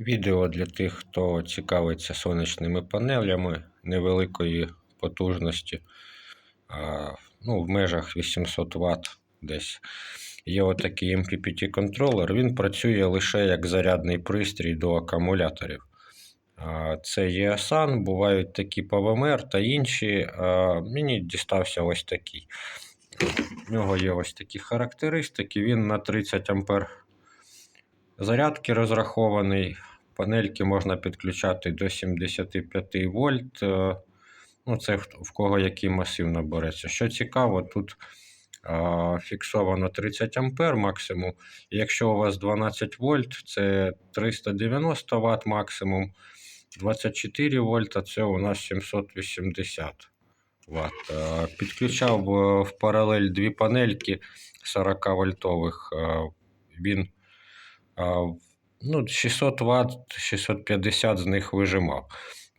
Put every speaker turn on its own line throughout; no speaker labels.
Відео для тих, хто цікавиться сонячними панелями невеликої потужності, ну, в межах 800 Вт десь. Є отакий MPPT контролер. Він працює лише як зарядний пристрій до акумуляторів. Це є бувають такі PVMR та інші. Мені дістався ось такий. У нього є ось такі характеристики. Він на 30 ампер зарядки розрахований. Панельки можна підключати до 75 вольт. Е, Ну, це в кого який масив набереться. Що цікаво, тут а, фіксовано 30 ампер максимум. Якщо у вас 12 вольт, це 390 Вт максимум. 24 вольта це у нас 780 Вт. Е, Підключав е, в паралель дві панельки 40 вольтових. Е, Він а, ну, 600 Вт, 650 з них вижимав.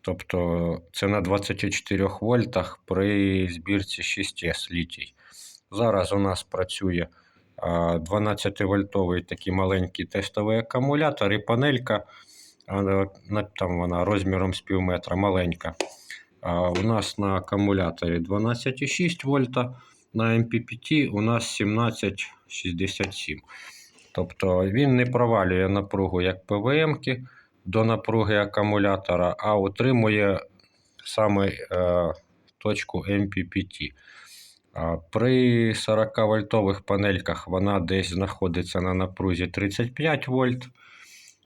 Тобто це на 24 вольтах при збірці 6С літій. Зараз у нас працює 12-вольтовий такий маленький тестовий акумулятор і панелька, там вона розміром з пів метра маленька. А, У нас на акумуляторі 12,6 вольта, на MPPT у нас 17,67. Тобто він не провалює напругу як ПВМ-ки до напруги акумулятора, а утримує саме е, точку MPPT. При 40 вольтових панельках вона десь знаходиться на напрузі 35 вольт.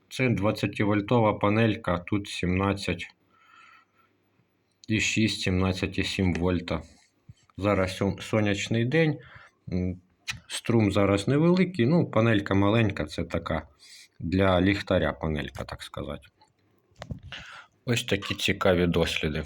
Це 20 вольтова панелька, тут 17 і 6, 17,7 вольта. Зараз сонячний день. Струм зараз невеликий, ну, панелька маленька, це така для ліхтаря панелька, так сказати. Ось такі цікаві досліди.